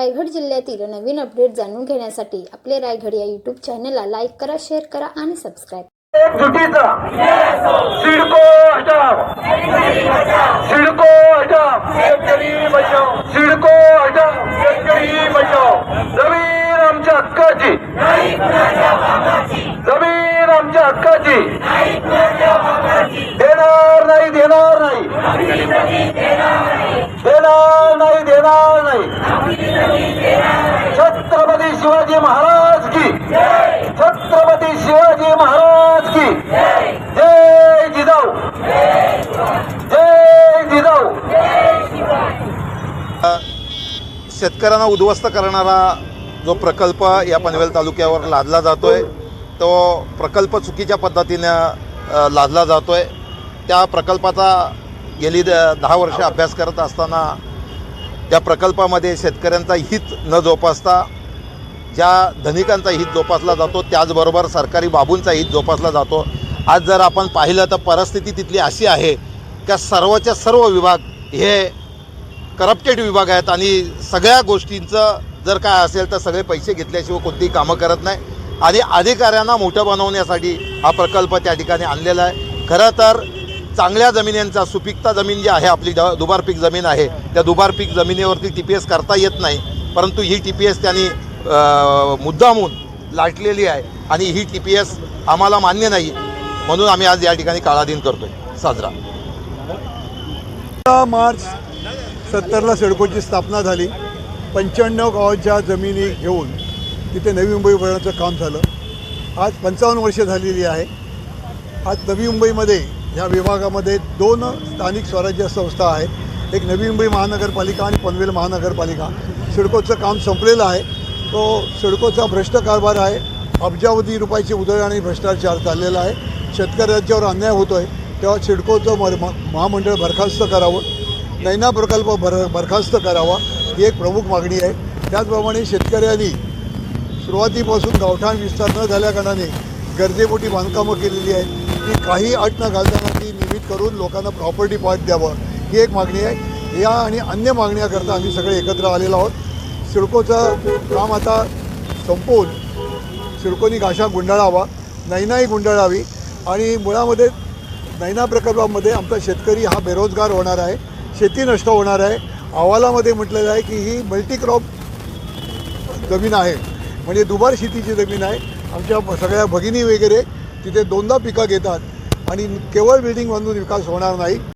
रायगड जिल्ह्यातील नवीन अपडेट जाणून घेण्यासाठी आपले रायगड या यूट्यूब चॅनलला लाईक करा शेअर करा आणि सबस्क्राईब सिडको सिडको सिडको जमीन आमच्या हक्काची. जमीन आमच्या हक्काची. देणार नाही देणार नाही. देणार नाही देणार छत्रपती शिवाजी महाराज की. छत्रपती शिवाजी महाराज की. जय जिजाऊ. जय जिजाऊ. शेतकऱ्यांना उद्ध्वस्त करणारा जो प्रकल्प या पनवेल तालुक्यावर लादला जातोय तो प्रकल्प चुकीच्या पद्धतीनं लादला जातोय. त्या प्रकल्पाचा गेली द- दहा वर्ष अभ्यास करत असताना त्या प्रकल्पामध्ये शेतकऱ्यांचा हित न जोपासता ज्या धनिकांचा हित जोपासला जातो त्याचबरोबर सरकारी बाबूंचा हित जोपासला जातो. आज जर आपण पाहिलं तर परिस्थिती तिथली अशी आहे का सर्वच्या सर्व विभाग हे करप्टेड विभाग आहेत आणि सगळ्या गोष्टींचं जर काय असेल तर सगळे पैसे घेतल्याशिवाय कोणतीही कामं करत नाही. आणि अधिकाऱ्यांना मोठं बनवण्यासाठी हा प्रकल्प त्या ठिकाणी आणलेला आहे. खरं तर चांगल्या जमिनींचा सुपीकता जमीन जी आहे आपली ड दुबार पीक जमीन आहे त्या दुबार पीक जमिनीवरती टी पी एस करता येत नाही. परंतु ही टी पी एस त्यांनी मुद्दामून लाटलेली आहे आणि ही टी पी एस आम्हाला मान्य नाही. म्हणून आम्ही आज या ठिकाणी काळा दिन आहे साजरा मार्च सत्तरला सिडकोची स्थापना झाली. पंच्याण्णव गावाच्या जमिनी घेऊन तिथे नवी मुंबई वळण्याचं काम झालं. आज पंचावन्न वर्षे झालेली आहे. आज नवी मुंबईमध्ये ह्या विभागामध्ये दोन स्थानिक स्वराज्य संस्था आहेत. एक नवी मुंबई महानगरपालिका आणि पनवेल महानगरपालिका. सिडकोचं काम संपलेलं आहे. तो सिडकोचा भ्रष्ट कारभार आहे. अब्जावधी रुपयाची उधळ आणि भ्रष्टाचार चाललेला आहे. शेतकऱ्यांच्यावर अन्याय होतो आहे तेव्हा सिडकोचं मर महामंडळ बरखास्त करावं. नैना प्रकल्प बर बरखास्त करावा ही एक प्रमुख मागणी आहे. त्याचप्रमाणे शेतकऱ्यांनी सुरुवातीपासून गावठाण विस्तार न झाल्याकारणाने गरजेपोटी बांधकामं केलेली आहेत. ती काही अट न घालताना ती निमित करून लोकांना प्रॉपर्टी पार्ट द्यावं. ही एक मागणी आहे. या आणि अन्य मागण्याकरता आम्ही सगळे एकत्र आलेलो आहोत. सिडकोचं काम आता संपवून सिडकोनी घाशा गुंडाळावा नैनाही गुंडाळावी आणि मुळामध्ये नैना प्रकल्पामध्ये आमचा शेतकरी हा बेरोजगार होणार आहे शेती नष्ट होणार आहे. अहवालामध्ये म्हटलेलं आहे की ही मल्टीक्रॉप जमीन आहे. म्हणजे दुबार शेतीची जमीन आहे. आमच्या सगळ्या भगिनी वगैरे तिथे दोनदा पिकं घेतात. आणि केवळ बिल्डिंग बांधून विकास होणार नाही.